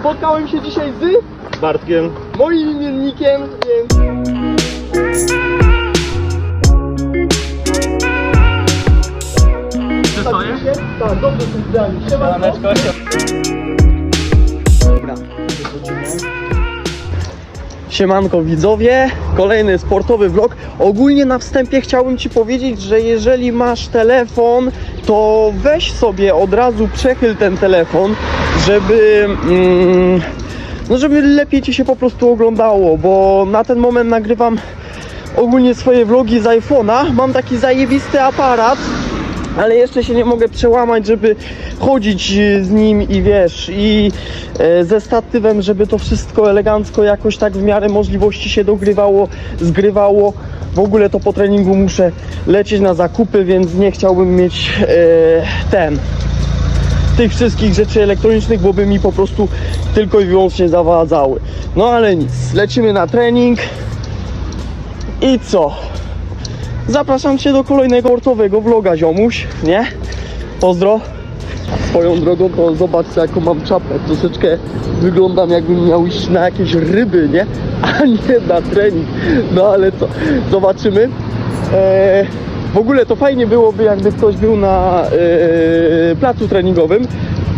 spotkałem się dzisiaj z Bartkiem. moim imiennikiem, więc... Czy stoję? Tak, dobrze są zdani. Siemanko. Dobra, wychodzimy. Siemanko widzowie, kolejny sportowy vlog. Ogólnie na wstępie chciałbym Ci powiedzieć, że jeżeli masz telefon, to weź sobie od razu przechyl ten telefon, żeby, mm, no żeby lepiej Ci się po prostu oglądało, bo na ten moment nagrywam ogólnie swoje vlogi z iPhone'a. Mam taki zajebisty aparat, ale jeszcze się nie mogę przełamać, żeby chodzić z nim i wiesz, i e, ze statywem, żeby to wszystko elegancko jakoś tak w miarę możliwości się dogrywało, zgrywało. W ogóle to po treningu muszę lecieć na zakupy, więc nie chciałbym mieć e, ten tych wszystkich rzeczy elektronicznych, bo by mi po prostu tylko i wyłącznie zawadzały. No ale nic, lecimy na trening. I co? Zapraszam Cię do kolejnego sportowego vloga, ziomuś, nie? Pozdro. Swoją drogą to zobaczcie jaką mam czapę. Troszeczkę wyglądam jakbym miał iść na jakieś ryby, nie? A nie na trening. No ale co? Zobaczymy. Eee, w ogóle to fajnie byłoby jakby ktoś był na eee, placu treningowym.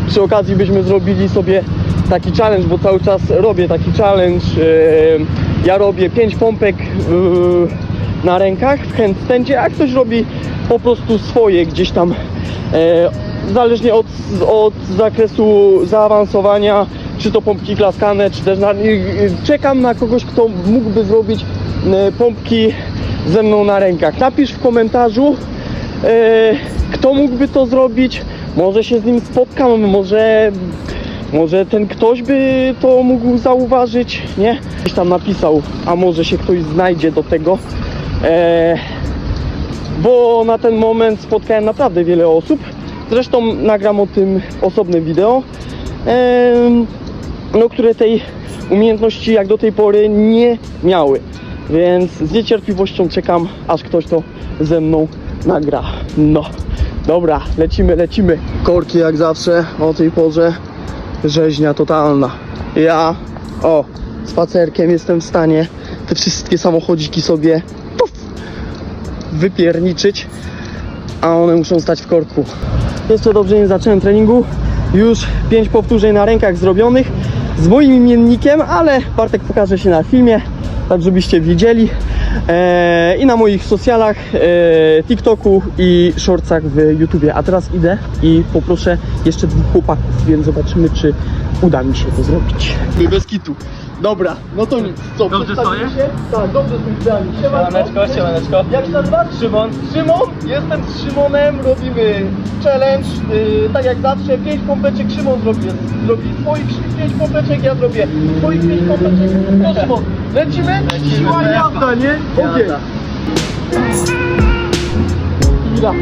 Przy okazji byśmy zrobili sobie taki challenge, bo cały czas robię taki challenge. Eee, ja robię 5 pompek eee, na rękach w handstandzie, a ktoś robi po prostu swoje gdzieś tam e, zależnie od, od zakresu zaawansowania, czy to pompki klaskane, czy też na, i czekam na kogoś, kto mógłby zrobić e, pompki ze mną na rękach. Napisz w komentarzu, e, kto mógłby to zrobić, może się z nim spotkam, może może ten ktoś by to mógł zauważyć, nie? Ktoś tam napisał, a może się ktoś znajdzie do tego. E, bo na ten moment spotkałem naprawdę wiele osób. Zresztą nagram o tym osobne wideo, em, no, które tej umiejętności jak do tej pory nie miały. Więc z niecierpliwością czekam, aż ktoś to ze mną nagra. No, dobra, lecimy, lecimy. Korki jak zawsze o tej porze. Rzeźnia totalna. Ja, o, spacerkiem jestem w stanie te wszystkie samochodziki sobie puf, wypierniczyć, a one muszą stać w korku. Jeszcze dobrze nie zacząłem treningu. Już 5 powtórzeń na rękach zrobionych z moim imiennikiem, ale Bartek pokaże się na filmie, tak żebyście widzieli. Eee, I na moich socjalach, eee, TikToku i shortsach w YouTubie. A teraz idę i poproszę jeszcze dwóch chłopaków, więc zobaczymy, czy uda mi się to zrobić. Bez kitu. Dobra, no to nic. Co, Dobrze przedstawimy stoję? się? Tak, dobrze spojrzałem. Siemaneczko, siemaneczko. Jak się nazywasz? Szymon. Szymon, jestem z Szymonem, robimy challenge, yy, tak jak zawsze, 5 pompeczek Szymon zrobi, zrobi swoich 5 pompeczek, ja zrobię swoich 5 pompeczek, no Szymon, lecimy? Lecimy, Siła i jazda. nie? Okej. Jazda. Chwila.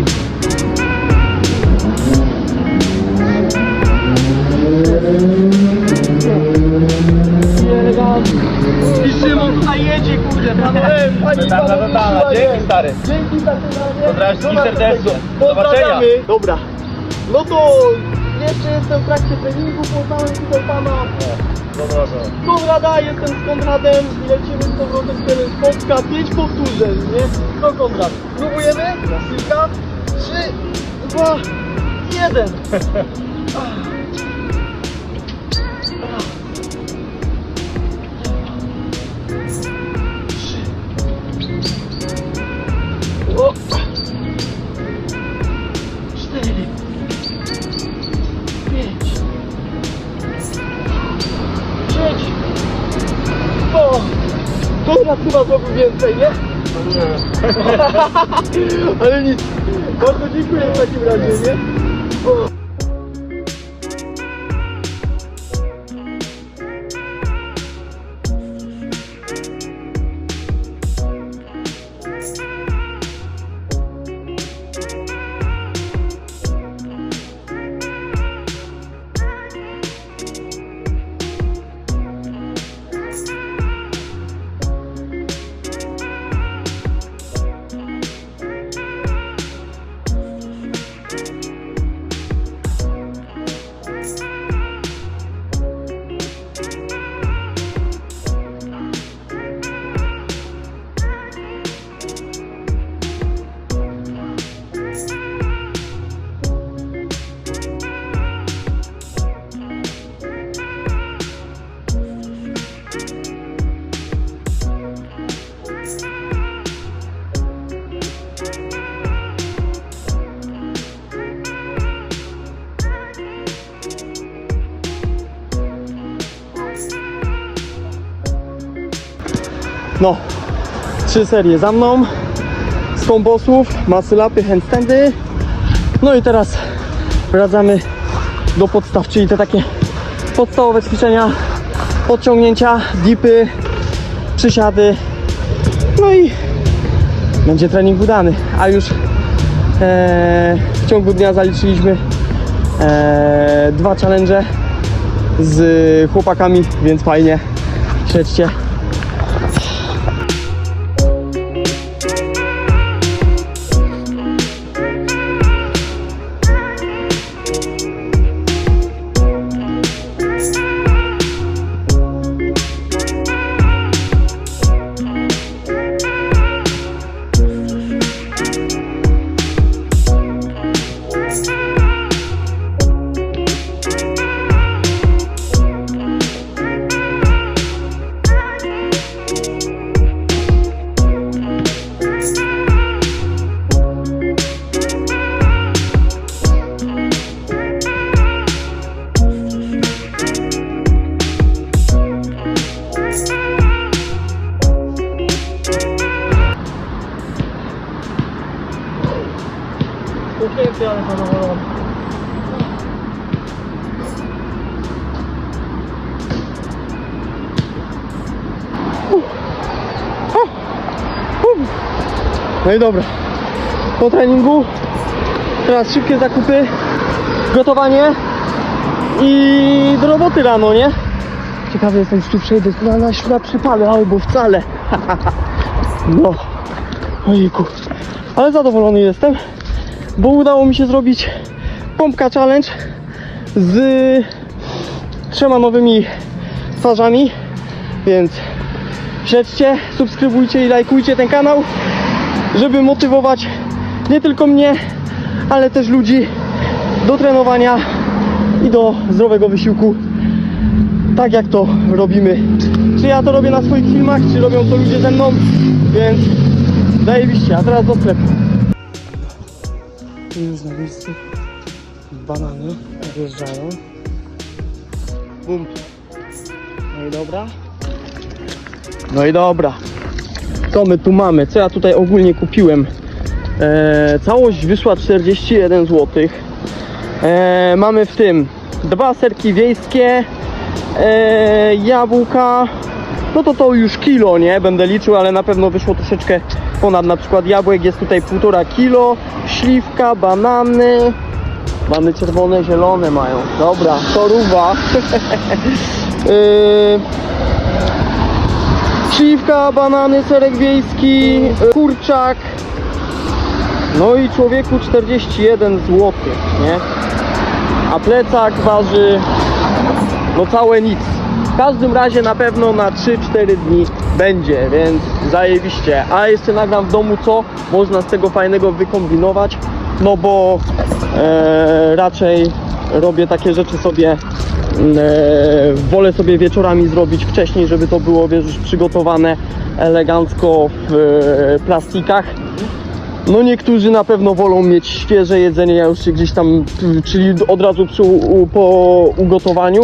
I Szymon tutaj jedzie, kurde, panowie, pani Dobra, dobra, siła dzięki, stary. Dzięki za ten Pozdrawiam Do serdecznie. Do zobaczenia. Dobra. No to jeszcze jestem w trakcie treningu, poznałem tutaj pana Konrada, jestem z Konradem i lecimy z powrotem teraz Polska, 5 powtórzeń, nie? No Konrad, próbujemy? Kilka, 3, 2, 1. Ale nic. Bardzo dziękuję w takim razie, nie? No, trzy serie za mną. Z kombosów, masy handstandy. No i teraz wracamy do podstaw, czyli te takie podstawowe ćwiczenia, podciągnięcia, dipy, przysiady. No i będzie trening udany. A już e, w ciągu dnia zaliczyliśmy e, dwa challenge z chłopakami, więc fajnie. Śledźcie. No i dobra. Po treningu teraz szybkie zakupy, gotowanie i do roboty rano, nie? Ciekawy jestem, czy tu przejdę na, na, na przypale albo wcale. No. Ojejku. Ale zadowolony jestem, bo udało mi się zrobić pompka challenge z trzema nowymi twarzami, więc śledźcie, subskrybujcie i lajkujcie ten kanał, żeby motywować nie tylko mnie, ale też ludzi do trenowania i do zdrowego wysiłku, tak jak to robimy. Czy ja to robię na swoich filmach, czy robią to ludzie ze mną, więc zajebiście, a teraz do sklepu. Już na miejscu banany wjeżdżają. Bum. No i dobra. No i dobra. Co my tu mamy? Co ja tutaj ogólnie kupiłem? E, całość wyszła 41 zł. E, mamy w tym dwa serki wiejskie, e, jabłka. No to to już kilo, nie? Będę liczył, ale na pewno wyszło troszeczkę ponad. Na przykład jabłek jest tutaj półtora kilo, śliwka, banany. Mamy czerwone, zielone mają. Dobra, toruwa. yy, Śliwka, banany, serek wiejski, kurczak. No i człowieku 41 zł, nie? A plecak waży no całe nic. W każdym razie na pewno na 3-4 dni będzie, więc zajebiście. A jeszcze nagram w domu co można z tego fajnego wykombinować, no bo e, raczej robię takie rzeczy sobie e, wolę sobie wieczorami zrobić wcześniej, żeby to było wiesz, przygotowane elegancko w e, plastikach. No niektórzy na pewno wolą mieć świeże jedzenie, ja już się gdzieś tam, czyli od razu przy, u, po ugotowaniu.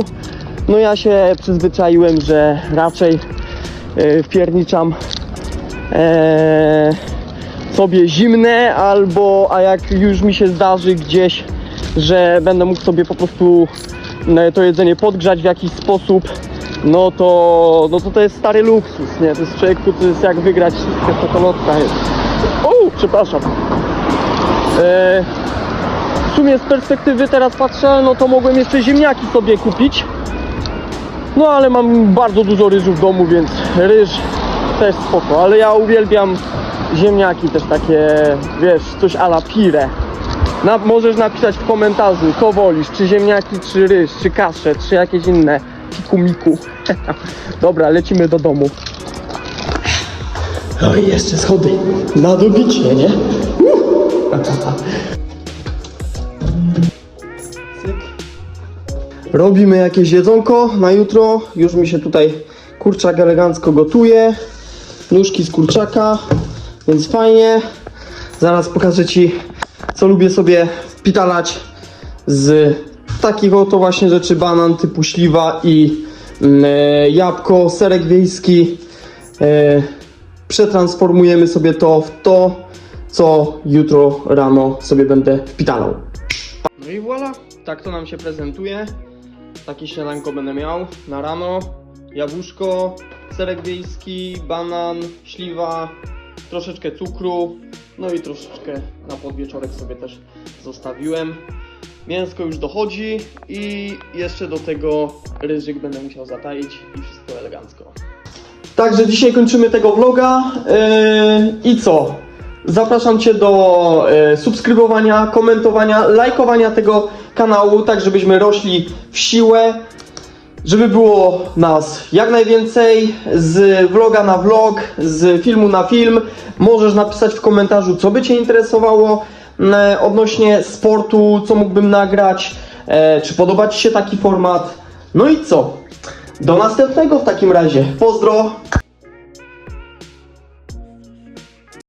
No ja się przyzwyczaiłem, że raczej wpierniczam e, sobie zimne albo, a jak już mi się zdarzy gdzieś, że będę mógł sobie po prostu e, to jedzenie podgrzać w jakiś sposób, no to, no to to jest stary luksus, nie? To jest człowieku, to jest jak wygrać czekolotka jest. O, przepraszam. E, w sumie z perspektywy teraz patrzę, no to mogłem jeszcze ziemniaki sobie kupić. No ale mam bardzo dużo ryżu w domu, więc ryż też spoko, ale ja uwielbiam ziemniaki też takie, wiesz, coś a la pire. Na, możesz napisać w komentarzu, co wolisz, czy ziemniaki, czy ryż, czy kaszę, czy jakieś inne piku miku. Dobra, lecimy do domu. No i jeszcze schody na dobicie, nie? Cyk. Robimy jakieś jedzonko na jutro. Już mi się tutaj kurczak elegancko gotuje. Nóżki z kurczaka, więc fajnie. Zaraz pokażę Ci, co lubię sobie wpitalać z takich oto właśnie rzeczy. Banan typu śliwa i e, jabłko, serek wiejski. E, przetransformujemy sobie to w to, co jutro rano sobie będę wpitalał. No i voilà, tak to nam się prezentuje. Takie śniadanko będę miał na rano. Jabłuszko, serek wiejski, banan, śliwa, troszeczkę cukru, no i troszeczkę na podwieczorek sobie też zostawiłem. Mięsko już dochodzi i jeszcze do tego ryżyk będę musiał zataić i wszystko elegancko. Także dzisiaj kończymy tego vloga yy, i co? Zapraszam Cię do yy, subskrybowania, komentowania, lajkowania tego kanału, tak żebyśmy rośli w siłę, żeby było nas jak najwięcej z vloga na vlog, z filmu na film. Możesz napisać w komentarzu, co by Cię interesowało e, odnośnie sportu, co mógłbym nagrać, e, czy podoba Ci się taki format. No i co? Do następnego w takim razie. Pozdro!